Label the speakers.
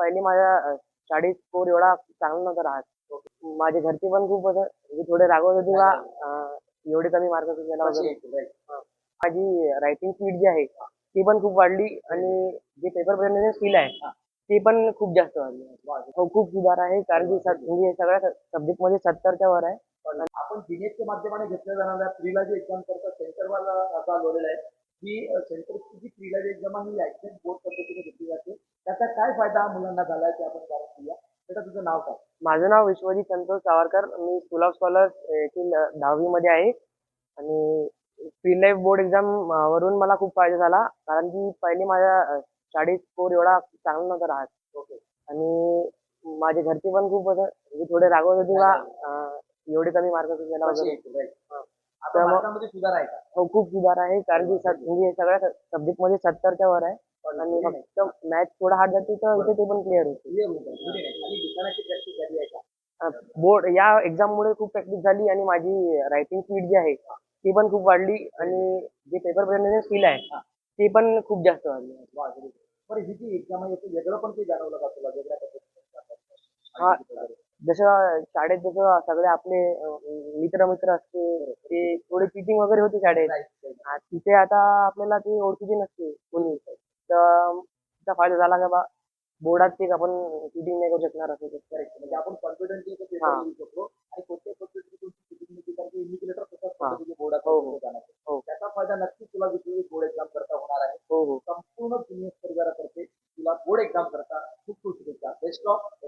Speaker 1: पहिले माझ्या अ, शाळेत स्कोर एवढा चांगला नव्हता राहत. माझे घरचे पण खूप असं म्हणजे थोडे रागवत होते बा अ, एवढे कमी मार्क गेला वगैरे. माझी रायटिंग स्पीड जी आहे ती पण खूप वाढली आणि जे पेपर प्रेझेंटेशन स्किल आहे ते पण खूप जास्त वाढली. हो खूप सुधार आहे. कारण की सग- म्हणजे सगळ्या सब्जेक्टमध्ये सत्तरच्या वर आहे.
Speaker 2: आपण बिनेटच्या माध्यमाने घेतल्या जाणाऱ्या प्रिलाजी एक्झाम करता सेंटरवर असा आलेला आहे की सेंटरची जी प्रिलाजी एक्झाम आहे ही ऍक्सेंट बोर्ड पद्धतीने घेतली जाते त्याचा काय फायदा मुलांना झालाय ते आपण जाणून घेऊया त्याचं तुझं नाव काय?
Speaker 1: माझं नाव विश्वजित संतोष सावरकर. मी स्कूल ऑफ स्कॉलर्स येथील दहावी मध्ये आहे. आणि फ्री लाईफ बोर्ड एक्झाम वरून मला खूप फायदा झाला. कारण की पहिले माझ्या शाळेत स्कोर एवढा चांगला नव्हता राहत.
Speaker 2: ओके.
Speaker 1: आणि माझे घरचे पण खूप म्हणजे थोडे रागवत होते अ, एवढे कमी मार्क गेला वगैरे.
Speaker 2: आता
Speaker 1: तर मग-
Speaker 2: मार्कामध्ये सुधार आहे का?
Speaker 1: हो खूप सुधार आहे. कारण की सग- म्हणजे सगळ्या सब्जेक्टमध्ये सत्तरच्या वर आहे. आणि फक्त मॅथ थोडा हार्ड जाते तर इथे ते पण क्लिअर होते. बोर्ड या एक्झाम मुळे खूप प्रॅक्टिस झाली आणि माझी रायटिंग स्पीड जी आहे ती पण खूप वाढली आणि जे पेपर प्रेझेंटेशन स्किल आहे ते पण खूप जास्त वाढली.
Speaker 2: वा, very good. बरं ही जी एक्झाम आहे याचं वेगळं पण काही जाणवलं का तुला? वेगळ्या पद्धतीने
Speaker 1: हा. जसं शाळेत जसं सगळे आपले मित्र मित्र असते ते थोडी चिटिंग वगैरे होते शाळेत. तिथे आता आपल्याला ते ओळखीचे नसते कोणी. त्याचा फायदा झाला का बा? बोर्डात ते आपण फिटिंग नाही करू शकणार असं
Speaker 2: म्हणजे आपण कॉन्फिडंटली
Speaker 1: आणि
Speaker 2: कोणत्या हो, हो. हो. त्याचा फायदा नक्कीच तुला बोर्ड एक्झाम करता होणार आहे.
Speaker 1: हो
Speaker 2: हो. संपूर्ण
Speaker 1: जुनियर परिवारातर्फे
Speaker 2: तुला
Speaker 1: बोर्ड
Speaker 2: एक्झाम करता खूप खूप शुभेच्छा बेस्ट ऑफ